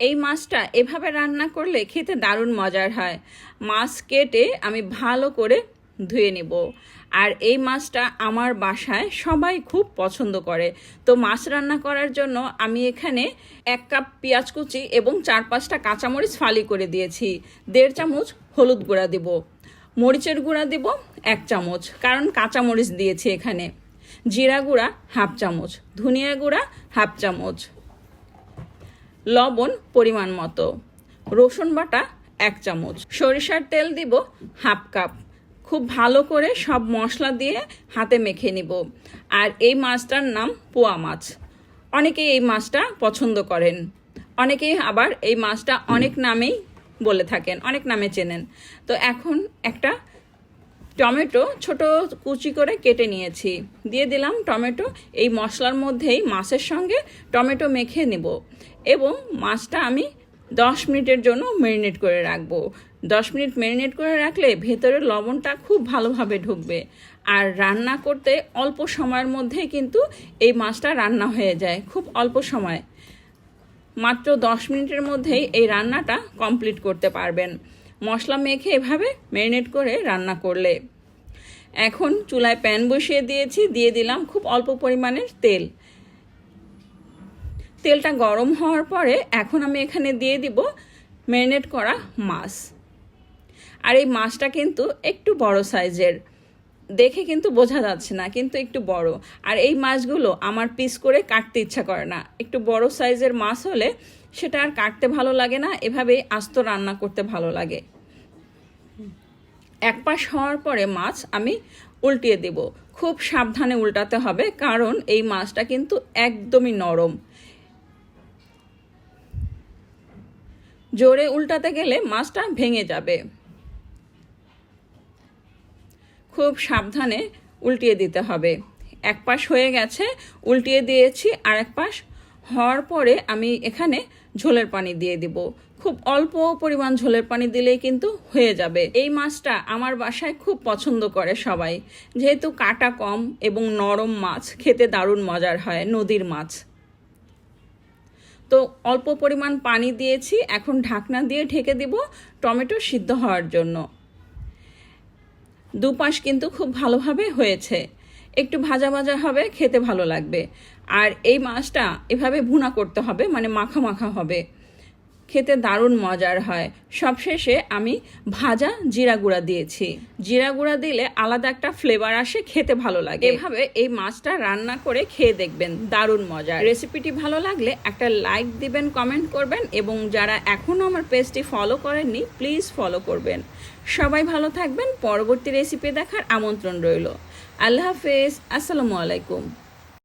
এই মাছটা এভাবে রান্না করলে খেতে দারুণ মজার হয়। মাছ কেটে আমি ভালো করে ধুয়ে নেব। আর এই মাছটা আমার বাসায় সবাই খুব পছন্দ করে। তো মাছ রান্না করার জন্য আমি এখানে এক কাপ পেঁয়াজ কুচি এবং চার পাঁচটা কাঁচামরিচ ফালি করে দিয়েছি। দেড় চামচ হলুদ গুঁড়া দিব। মরিচের গুঁড়া দিব এক চামচ, কারণ কাঁচামরিচ দিয়েছি এখানে। জিরা গুঁড়া হাফ চামচ, ধনিয়া গুঁড়া হাফ চামচ। লবণ পরিমাণ মতো। রসুন বাটা এক চামচ। সরিষার তেল দিব হাফ কাপ। খুব ভালো করে সব মশলা দিয়ে হাতে মেখে নিব। আর এই মাছটার নাম পোয়া মাছ। অনেকেই এই মাছটা পছন্দ করেন। অনেকেই আবার এই মাছটা অনেক নামেই বলে থাকেন, অনেক নামে চেনেন। তো এখন একটা টমেটো ছোট কুচি করে কেটে নিয়েছি। দিয়ে দিলাম টমেটো। এই মশলার মধ্যেই মাছের সঙ্গে টমেটো মেখে নেব। এবং মাছটা আমি দশ মিনিটের জন্য ম্যারিনেট করে রাখব। দশ মিনিট ম্যারিনেট করে রাখলে ভেতরের লবণটা খুব ভালোভাবে ঢুকবে। আর রান্না করতে অল্প সময়ের মধ্যে কিন্তু এই মাছটা রান্না হয়ে যায়, খুব অল্প সময়। মাত্র দশ মিনিটের মধ্যেই এই রান্নাটা কমপ্লিট করতে পারবেন। মশলা মেখে এভাবে ম্যারিনেট করে রান্না করলে। এখন চুলায় প্যান বসিয়ে দিয়েছি, দিয়ে দিলাম খুব অল্প পরিমাণের তেল। তেলটা গরম হওয়ার পরে এখন আমি এখানে দিয়ে দিব ম্যারিনেট করা মাছ। আর এই মাছটা কিন্তু একটু বড় সাইজের। দেখে কিন্তু বোঝা যাচ্ছে না, কিন্তু একটু বড়। আর এই মাছগুলো আমার পিস করে কাটতে ইচ্ছা করে না। একটু বড় সাইজের মাছ হলে সেটা আর কাটতে ভালো লাগে না, এভাবেই আস্ত রান্না করতে ভালো লাগে। এক পাশ হওয়ার পরে মাছ আমি উল্টিয়ে দেব। খুব সাবধানে উল্টাতে হবে, কারণ এই মাছটা কিন্তু একদমই নরম। জোরে উল্টাতে গেলে মাছটা ভেঙে যাবে। খুব সাবধানে উল্টিয়ে দিতে হবে। এক পাশ হয়ে গেছে, উল্টিয়ে দিয়েছি আর এক পাশ হওয়ার পরে আমি এখানে ঝোলের পানি দিয়ে দিব। খুব অল্প পরিমাণ ঝোলের পানি দিলেই কিন্তু হয়ে যাবে। এই মাছটা আমার বাসায় খুব পছন্দ করে সবাই। যেহেতু কাটা কম এবং নরম মাছ, খেতে দারুণ মজার হয় নদীর মাছ। তো অল্প পরিমাণ পানি দিয়েছি, এখন ঢাকনা দিয়ে ঢেকে দিব টমেটো সিদ্ধ হওয়ার জন্য। দুপাশ কিন্তু খুব ভালোভাবে হয়েছে। একটু ভাজা ভাজা হবে, খেতে ভালো লাগবে। আর এই মাছটা এভাবে ভুনা করতে হবে মানে মাখা মাখা হবে। খেতে দারুণ মজার হয়। সবশেষে আমি ভাজা জিরা গুঁড়া দিয়েছি। জিরা গুঁড়া দিলে আলাদা একটা ফ্লেভার আসে খেতে ভালো লাগে। এভাবে এই মাছটা রান্না করে খেয়ে দেখবেন দারুণ মজা রেসিপিটি ভালো লাগলে একটা লাইক দিবেন কমেন্ট করবেন এবং যারা এখনও আমার পেজটি ফলো করেননি প্লিজ ফলো করবেন। সবাই ভালো থাকবেন পরবর্তী রেসিপি দেখার আমন্ত্রণ রইল। আল্লাহ হাফেজ আসসালামু আলাইকুম।